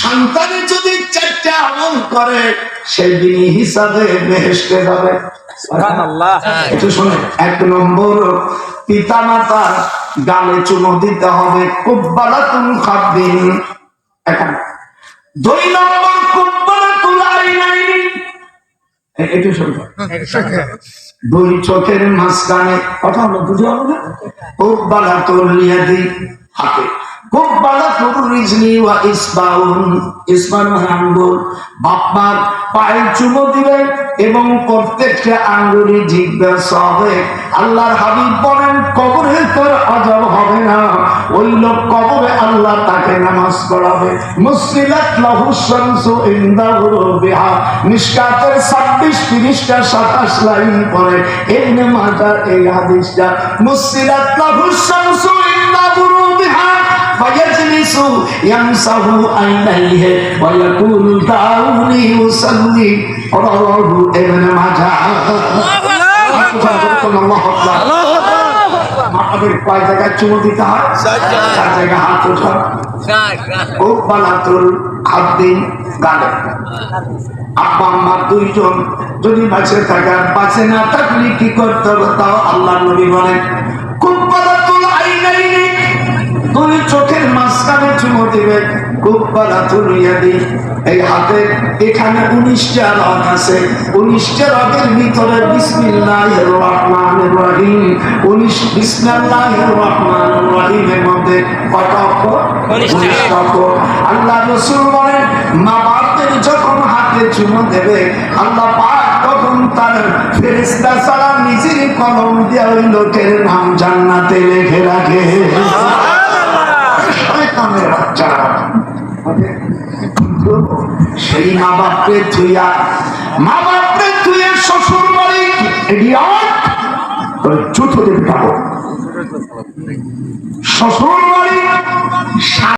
সন্তানে যদি চারটা আমল করে সেদিনই হিসাবে বেহেস্তে যাবে। একটু শুনে এক নম্বর পিতা মাতা গালে চুমো দিতে হবে কুব্বালা তুমি খাদ্দিন এখন দুই নম্বর কুব্বালা তুলাই নাই একটু শুনবে দুই চোখের মাঝখানে কথা হলো বুঝে হলো না? খুব বালা তোর লিয়াদি হাতে। মানে বাপ্পার পায়ে চুমো দিবে এবং প্রত্যেকটা আঙ্গুলি জিজ্ঞাসা হবে আল্লাহর হাবিব বলেন, কবরে তোর অজব হবে না। ওই লোক কবরে আল্লাহ তাকে নামাজ পড়াবে। মুসলিলাত লাহু শামসু ইনদাহু বিহা মিশকাতের 26 30টা 27 লাইন পরে ইবনে মাজাহ এই হাদিসটা, মুসলিলাত লাহু শামসু ইনদাহু বিহা فيجلس يمسح عينيه ويقول دعوني أصلي رواه ابن ماجه الله أكبر আমাদের কয় জায়গায় চুমো দিতে হয় চার জায়গায় হাত ওঠা ও বানাতুল খাদ্দিন গালে আব্বা আম্মা দুইজন যদি বাঁচে থাকে আর বাঁচে না থাকলে কি করতে হবে তাও আল্লাহ নবী বলেন কুব্বালাতুল আইনাইনি দুই চোখের মাঝখানে চুমো দিবে কুব্বালাতুল এই হাতে এখানে উনিশটা রগ আছে। উনিশটা রগের ভিতরে বিসমিল্লাহির রহমানির রহিম। উনিশ বিসমিল্লাহির রহমানির রহিমের মধ্যে কত অক্ষর আল্লাহ রসুল বলেন মা বাপদের যখন হাতে চুমো দেবে আল্লাহ পাক তখন তার ফেরেস্তা ছাড়া নিজের কলম দিয়ে ওই লোকের নাম জান্নাতে লিখে রাখে। সেই মা বাপকে থুইয়া মা বাপকে ধুয়ে শ্বশুর বাড়ি দেবে শ্বশুর